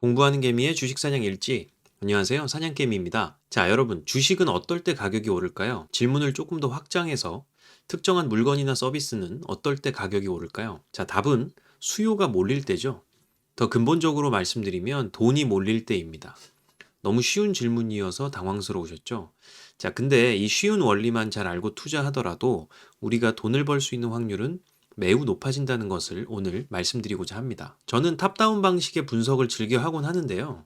공부하는 개미의 주식 사냥 일지. 안녕하세요. 사냥개미입니다. 자, 여러분, 주식은 어떨 때 가격이 오를까요? 질문을 조금 더 확장해서 특정한 물건이나 서비스는 어떨 때 가격이 오를까요? 자, 답은 수요가 몰릴 때죠. 더 근본적으로 말씀드리면 돈이 몰릴 때입니다. 너무 쉬운 질문이어서 당황스러우셨죠? 자, 근데 이 쉬운 원리만 잘 알고 투자하더라도 우리가 돈을 벌 수 있는 확률은 매우 높아진다는 것을 오늘 말씀드리고자 합니다. 저는 탑다운 방식의 분석을 즐겨 하곤 하는데요.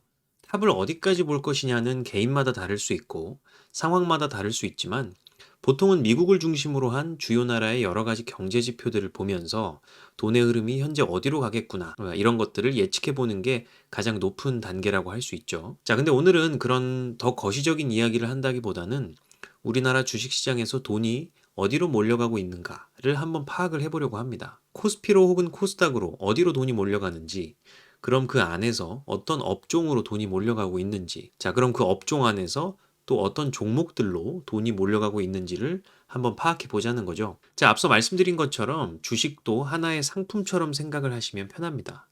탑을 어디까지 볼 것이냐는 개인마다 다를 수 있고 상황마다 다를 수 있지만 보통은 미국을 중심으로 한 주요 나라의 여러 가지 경제 지표들을 보면서 돈의 흐름이 현재 어디로 가겠구나 이런 것들을 예측해 보는 게 가장 높은 단계라고 할 수 있죠. 자, 근데 오늘은 그런 더 거시적인 이야기를 한다기보다는 우리나라 주식시장에서 돈이 어디로 몰려가고 있는가를 한번 파악을 해보려고 합니다. 코스피로 혹은 코스닥으로 어디로 돈이 몰려가는지, 그럼 그 안에서 어떤 업종으로 돈이 몰려가고 있는지, 자, 그럼 그 업종 안에서 또 어떤 종목들로 돈이 몰려가고 있는지를 한번 파악해 보자는 거죠. 자, 앞서 말씀드린 것처럼 주식도 하나의 상품처럼 생각을 하시면 편합니다.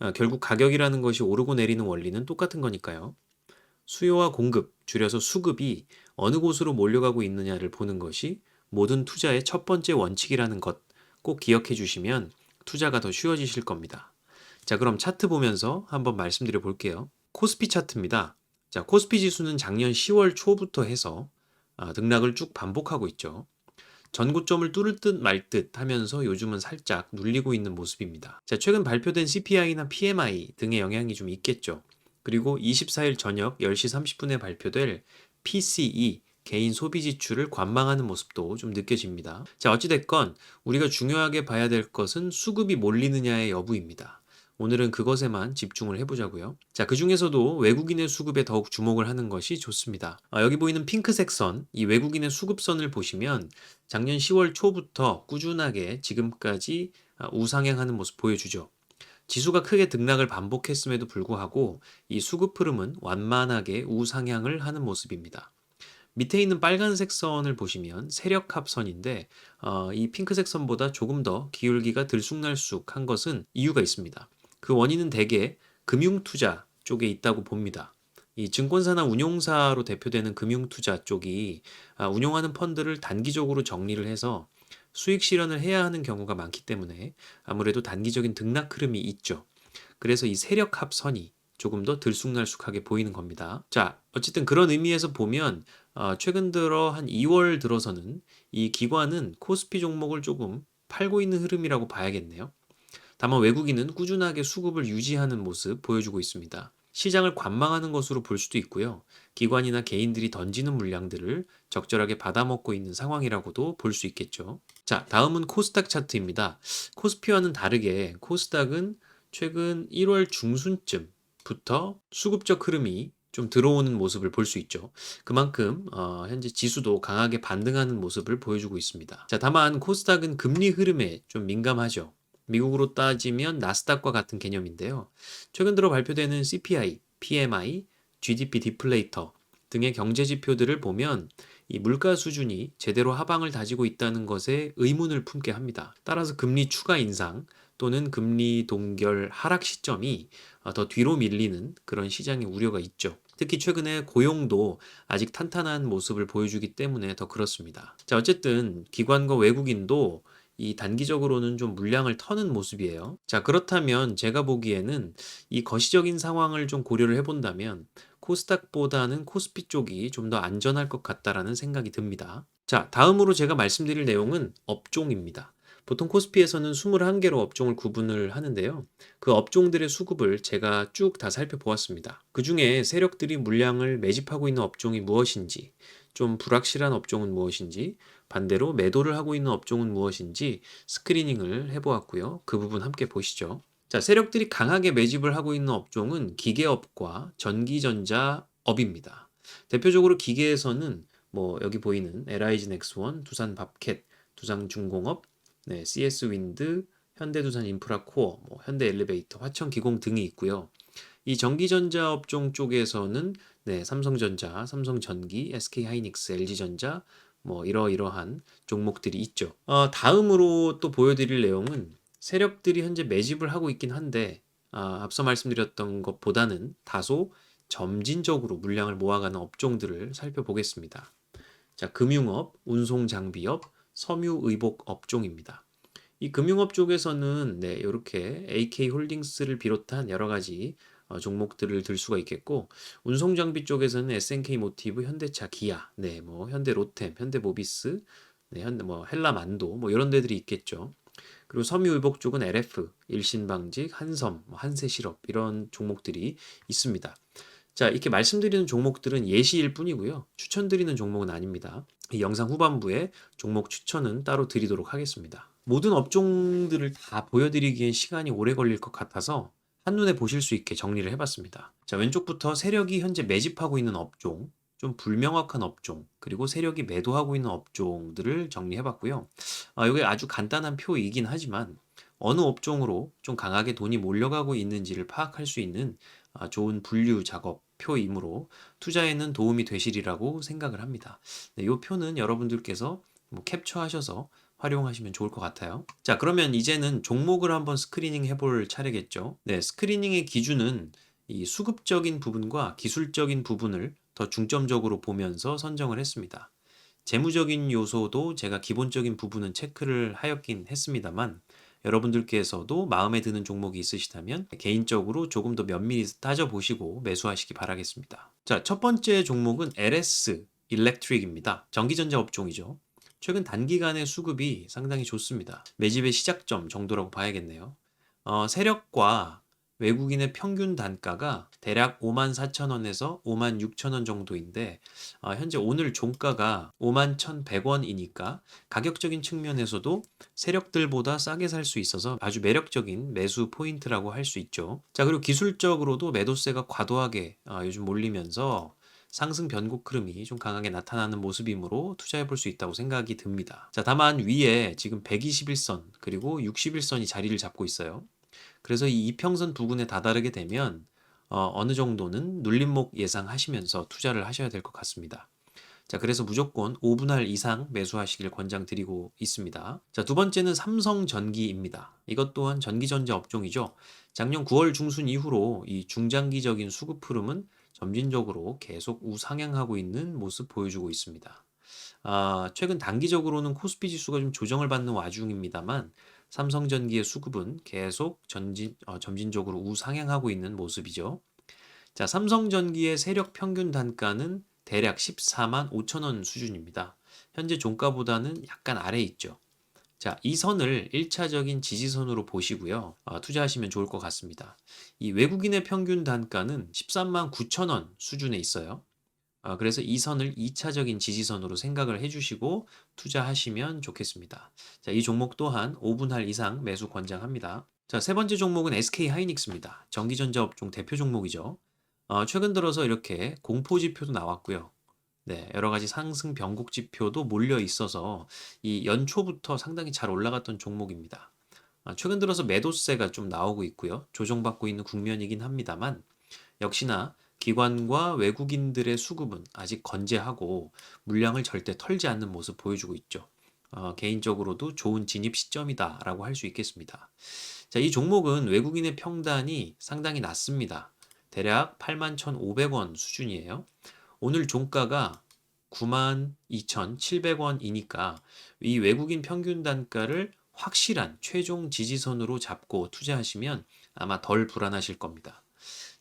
아, 결국 가격이라는 것이 오르고 내리는 원리는 똑같은 거니까요. 수요와 공급, 줄여서 수급이 어느 곳으로 몰려가고 있느냐를 보는 것이 모든 투자의 첫 번째 원칙이라는 것 꼭 기억해 주시면 투자가 더 쉬워지실 겁니다. 자, 그럼 차트 보면서 한번 말씀드려 볼게요. 코스피 차트입니다. 자, 코스피 지수는 작년 10월 초부터 해서 아, 등락을 쭉 반복하고 있죠. 전고점을 뚫을 듯 말 듯 하면서 요즘은 살짝 눌리고 있는 모습입니다. 자, 최근 발표된 CPI나 PMI 등의 영향이 좀 있겠죠. 그리고 24일 저녁 10시 30분에 발표될 PCE 개인 소비 지출을 관망하는 모습도 좀 느껴집니다. 자, 어찌됐건 우리가 중요하게 봐야 될 것은 수급이 몰리느냐의 여부입니다. 오늘은 그것에만 집중을 해보자고요. 자, 그 중에서도 외국인의 수급에 더욱 주목을 하는 것이 좋습니다. 아, 여기 보이는 핑크색 선, 이 외국인의 수급선을 보시면 작년 10월 초부터 꾸준하게 지금까지 아, 우상향하는 모습 보여주죠. 지수가 크게 등락을 반복했음에도 불구하고 이 수급 흐름은 완만하게 우상향을 하는 모습입니다. 밑에 있는 빨간색 선을 보시면 세력합 선인데 어, 이 핑크색 선보다 조금 더 기울기가 들쑥날쑥한 것은 이유가 있습니다. 그 원인은 대개 금융투자 쪽에 있다고 봅니다. 이 증권사나 운용사로 대표되는 금융투자 쪽이 아, 운용하는 펀드를 단기적으로 정리를 해서 수익 실현을 해야 하는 경우가 많기 때문에 아무래도 단기적인 등락 흐름이 있죠. 그래서 이 세력 합선이 조금 더 들쑥날쑥하게 보이는 겁니다. 자, 어쨌든 그런 의미에서 보면 어, 최근 들어 한 2월 들어서는 이 기관은 코스피 종목을 조금 팔고 있는 흐름이라고 봐야겠네요. 다만 외국인은 꾸준하게 수급을 유지하는 모습 보여주고 있습니다. 시장을 관망하는 것으로 볼 수도 있고요. 기관이나 개인들이 던지는 물량들을 적절하게 받아먹고 있는 상황이라고도 볼 수 있겠죠. 자, 다음은 코스닥 차트입니다. 코스피와는 다르게 코스닥은 최근 1월 중순쯤 부터 수급적 흐름이 좀 들어오는 모습을 볼 수 있죠. 그만큼 어, 현재 지수도 강하게 반등하는 모습을 보여주고 있습니다. 자, 다만 코스닥은 금리 흐름에 좀 민감하죠. 미국으로 따지면 나스닥과 같은 개념인데요. 최근 들어 발표되는 CPI, PMI, GDP 디플레이터 등의 경제 지표들을 보면 이 물가 수준이 제대로 하방을 다지고 있다는 것에 의문을 품게 합니다. 따라서 금리 추가 인상 또는 금리 동결 하락 시점이 어, 더 뒤로 밀리는 그런 시장의 우려가 있죠. 특히 최근에 고용도 아직 탄탄한 모습을 보여주기 때문에 더 그렇습니다. 자, 어쨌든 기관과 외국인도 이 단기적으로는 좀 물량을 터는 모습이에요. 자, 그렇다면 제가 보기에는 이 거시적인 상황을 좀 고려를 해본다면 코스닥보다는 코스피 쪽이 좀 더 안전할 것 같다라는 생각이 듭니다. 자, 다음으로 제가 말씀드릴 내용은 업종입니다. 보통 코스피에서는 21개로 업종을 구분을 하는데요. 그 업종들의 수급을 제가 쭉 다 살펴보았습니다. 그 중에 세력들이 물량을 매집하고 있는 업종이 무엇인지, 좀 불확실한 업종은 무엇인지, 반대로 매도를 하고 있는 업종은 무엇인지 스크리닝을 해보았고요. 그 부분 함께 보시죠. 자, 세력들이 강하게 매집을 하고 있는 업종은 기계업과 전기전자업입니다. 대표적으로 기계에서는 뭐 여기 보이는 LIG 넥스원, 두산 밥캣, 두산중공업, 네, CS 윈드, 현대두산 인프라코어, 뭐 현대 엘리베이터, 화천 기공 등이 있고요. 이 전기전자 업종 쪽에서는 네, 삼성전자, 삼성전기, SK하이닉스, LG전자 뭐 이러이러한 종목들이 있죠. 어, 다음으로 또 보여드릴 내용은 세력들이 현재 매집을 하고 있긴 한데 아, 앞서 말씀드렸던 것보다는 다소 점진적으로 물량을 모아가는 업종들을 살펴보겠습니다. 자, 금융업, 운송장비업, 섬유의복 업종입니다. 이 금융업 쪽에서는 네, 이렇게 AK 홀딩스를 비롯한 여러 가지 어, 종목들을 들 수가 있겠고 운송 장비 쪽에서는 SNK 모티브, 현대차, 기아, 네, 뭐 현대 로템, 현대 모비스, 네, 현대 뭐 헬라 만도 뭐 이런 데들이 있겠죠. 그리고 섬유의복 쪽은 LF, 일신방직, 한섬, 뭐 한세실업 이런 종목들이 있습니다. 자, 이렇게 말씀드리는 종목들은 예시일 뿐이고요. 추천드리는 종목은 아닙니다. 이 영상 후반부에 종목 추천은 따로 드리도록 하겠습니다. 모든 업종들을 다 보여드리기엔 시간이 오래 걸릴 것 같아서 한눈에 보실 수 있게 정리를 해봤습니다. 자, 왼쪽부터 세력이 현재 매집하고 있는 업종, 좀 불명확한 업종, 그리고 세력이 매도하고 있는 업종들을 정리해봤고요. 아, 이게 아주 간단한 표이긴 하지만 어느 업종으로 좀 강하게 돈이 몰려가고 있는지를 파악할 수 있는 아, 좋은 분류 작업 표이므로 투자에는 도움이 되시리라고 생각을 합니다. 네, 이 표는 여러분들께서 뭐 캡처하셔서 활용하시면 좋을 것 같아요. 자, 그러면 이제는 종목을 한번 스크리닝 해볼 차례겠죠. 네, 스크리닝의 기준은 이 수급적인 부분과 기술적인 부분을 더 중점적으로 보면서 선정을 했습니다. 재무적인 요소도 제가 기본적인 부분은 체크를 하였긴 했습니다만 여러분들께서도 마음에 드는 종목이 있으시다면 개인적으로 조금 더 면밀히 따져보시고 매수하시기 바라겠습니다. 자, 첫 번째 종목은 LS 일렉트릭입니다. 전기전자 업종이죠. 최근 단기간의 수급이 상당히 좋습니다. 매집의 시작점 정도라고 봐야겠네요. 어, 세력과 외국인의 평균 단가가 대략 5만 4천 원에서 5만 6천 원 정도인데 어, 현재 오늘 종가가 5만 1,100원이니까 가격적인 측면에서도 세력들보다 싸게 살 수 있어서 아주 매력적인 매수 포인트라고 할 수 있죠. 자 그리고 기술적으로도 매도세가 과도하게 어, 요즘 몰리면서 상승 변곡 흐름이 좀 강하게 나타나는 모습이므로 투자해 볼 수 있다고 생각이 듭니다. 자, 다만 위에 지금 121선 그리고 61선이 자리를 잡고 있어요. 그래서 이 이평선 부근에 다다르게 되면 어, 어느 정도는 눌림목 예상하시면서 투자를 하셔야 될 것 같습니다. 자, 그래서 무조건 5분할 이상 매수하시길 권장드리고 있습니다. 자, 두 번째는 삼성전기입니다. 이것 또한 전기전자 업종이죠. 작년 9월 중순 이후로 이 중장기적인 수급 흐름은 점진적으로 계속 우상향하고 있는 모습 보여주고 있습니다. 아, 최근 단기적으로는 코스피 지수가 좀 조정을 받는 와중입니다만 삼성전기의 수급은 계속 전진, 어, 점진적으로 우상향하고 있는 모습이죠. 자, 삼성전기의 세력 평균 단가는 대략 14만 5천 원 수준입니다. 현재 종가보다는 약간 아래 있죠. 자, 이 선을 1차적인 지지선으로 보시고요. 어, 투자하시면 좋을 것 같습니다. 이 외국인의 평균 단가는 13만 9천 원 수준에 있어요. 어, 그래서 이 선을 2차적인 지지선으로 생각을 해주시고 투자하시면 좋겠습니다. 자, 이 종목 또한 5분할 이상 매수 권장합니다. 자, 세 번째 종목은 SK 하이닉스입니다. 전기전자 업종 대표 종목이죠. 어, 최근 들어서 이렇게 공포 지표도 나왔고요. 네, 여러 가지 상승 변곡 지표도 몰려 있어서 이 연초부터 상당히 잘 올라갔던 종목입니다. 아, 최근 들어서 매도세가 좀 나오고 있고요. 조정받고 있는 국면이긴 합니다만 역시나 기관과 외국인들의 수급은 아직 건재하고 물량을 절대 털지 않는 모습 보여주고 있죠. 어, 개인적으로도 좋은 진입 시점이다라고 할 수 있겠습니다. 자, 이 종목은 외국인의 평단이 상당히 낮습니다. 대략 81,500원 수준이에요. 오늘 종가가 92,700원이니까 이 외국인 평균 단가를 확실한 최종 지지선으로 잡고 투자하시면 아마 덜 불안하실 겁니다.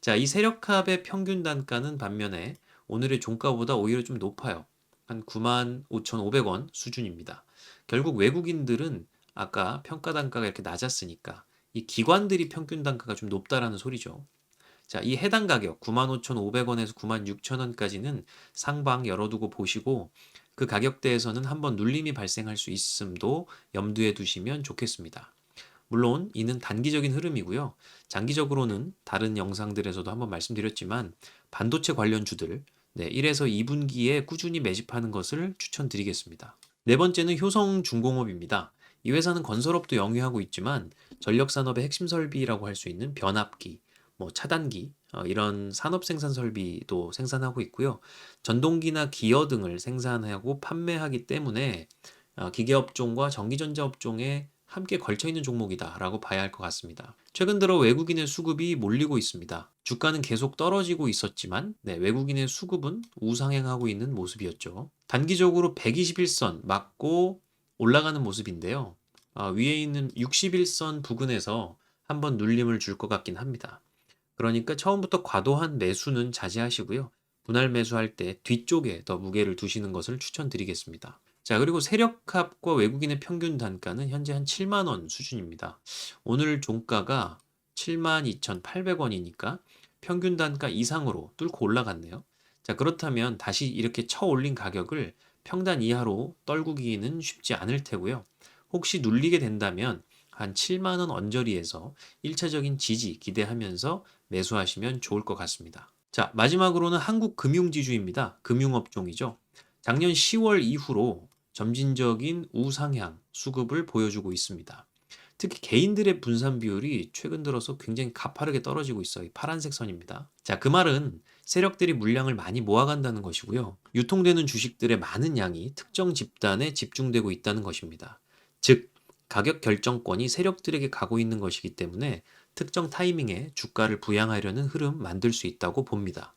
자, 이 세력합의 평균 단가는 반면에 오늘의 종가보다 오히려 좀 높아요. 한 95,500원 수준입니다. 결국 외국인들은 아까 평가 단가가 이렇게 낮았으니까 이 기관들이 평균 단가가 좀 높다라는 소리죠. 자, 이 해당 가격 95,500원에서 96,000원까지는 상방 열어두고 보시고 그 가격대에서는 한번 눌림이 발생할 수 있음도 염두에 두시면 좋겠습니다. 물론 이는 단기적인 흐름이고요. 장기적으로는 다른 영상들에서도 한번 말씀드렸지만 반도체 관련 주들 네, 1에서 2분기에 꾸준히 매집하는 것을 추천드리겠습니다. 네 번째는 효성중공업입니다. 이 회사는 건설업도 영위하고 있지만 전력산업의 핵심 설비라고 할 수 있는 변압기, 뭐 차단기 어, 이런 산업 생산 설비도 생산하고 있고요. 전동기나 기어 등을 생산하고 판매하기 때문에 어, 기계 업종과 전기전자 업종의 함께 걸쳐 있는 종목이다라고 봐야 할 것 같습니다. 최근 들어 외국인의 수급이 몰리고 있습니다. 주가는 계속 떨어지고 있었지만 네, 외국인의 수급은 우상향하고 있는 모습이었죠. 단기적으로 121선 맞고 올라가는 모습인데요. 아, 위에 있는 61선 부근에서 한번 눌림을 줄 것 같긴 합니다. 그러니까 처음부터 과도한 매수는 자제하시고요. 분할 매수할 때 뒤쪽에 더 무게를 두시는 것을 추천드리겠습니다. 자, 그리고 세력합과 외국인의 평균 단가는 현재 한 7만 원 수준입니다. 오늘 종가가 72,800원이니까 평균 단가 이상으로 뚫고 올라갔네요. 자, 그렇다면 다시 이렇게 쳐 올린 가격을 평단 이하로 떨구기는 쉽지 않을 테고요. 혹시 눌리게 된다면 한 7만 원 언저리에서 1차적인 지지 기대하면서 매수하시면 좋을 것 같습니다. 자, 마지막으로는 한국 금융지주입니다. 금융업종이죠. 작년 10월 이후로 점진적인 우상향 수급을 보여주고 있습니다. 특히 개인들의 분산 비율이 최근 들어서 굉장히 가파르게 떨어지고 있어요. 이 파란색 선입니다. 자, 그 말은 세력들이 물량을 많이 모아간다는 것이고요. 유통되는 주식들의 많은 양이 특정 집단에 집중되고 있다는 것입니다. 즉, 가격 결정권이 세력들에게 가고 있는 것이기 때문에 특정 타이밍에 주가를 부양하려는 흐름 만들 수 있다고 봅니다.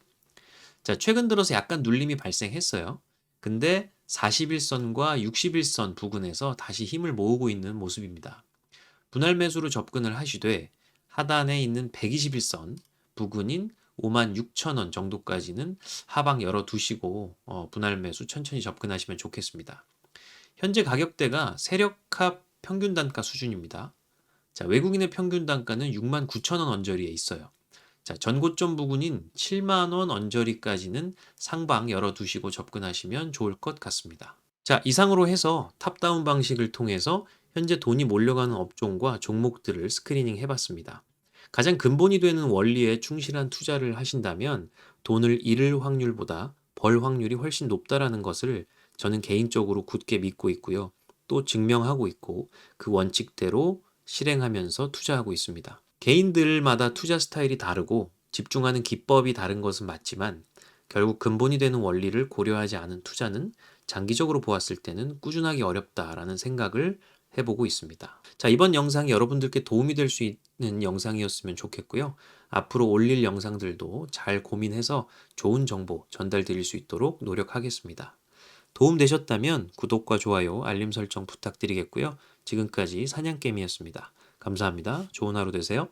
자, 최근 들어서 약간 눌림이 발생했어요. 근데 41선과 61선 부근에서 다시 힘을 모으고 있는 모습입니다. 분할 매수로 접근을 하시되 하단에 있는 121선 부근인 5만 6천 원 정도까지는 하방 열어 두시고 어, 분할 매수 천천히 접근하시면 좋겠습니다. 현재 가격대가 세력합 평균 단가 수준입니다. 자, 외국인의 평균 단가는 6만 9천 원 언저리에 있어요. 자, 전고점 부근인 7만 원 언저리까지는 상방 열어 두시고 접근하시면 좋을 것 같습니다. 자, 이상으로 해서 탑다운 방식을 통해서 현재 돈이 몰려가는 업종과 종목들을 스크리닝 해봤습니다. 가장 근본이 되는 원리에 충실한 투자를 하신다면 돈을 잃을 확률보다 벌 확률이 훨씬 높다라는 것을 저는 개인적으로 굳게 믿고 있고요. 또 증명하고 있고 그 원칙대로 실행하면서 투자하고 있습니다. 개인들마다 투자 스타일이 다르고 집중하는 기법이 다른 것은 맞지만 결국 근본이 되는 원리를 고려하지 않은 투자는 장기적으로 보았을 때는 꾸준하기 어렵다라는 생각을 해보고 있습니다. 자, 이번 영상이 여러분들께 도움이 될 수 있는 영상이었으면 좋겠고요. 앞으로 올릴 영상들도 잘 고민해서 좋은 정보 전달 드릴 수 있도록 노력하겠습니다. 도움 되셨다면 구독과 좋아요, 알림 설정 부탁드리겠고요. 지금까지 사냥개미였습니다. 감사합니다. 좋은 하루 되세요.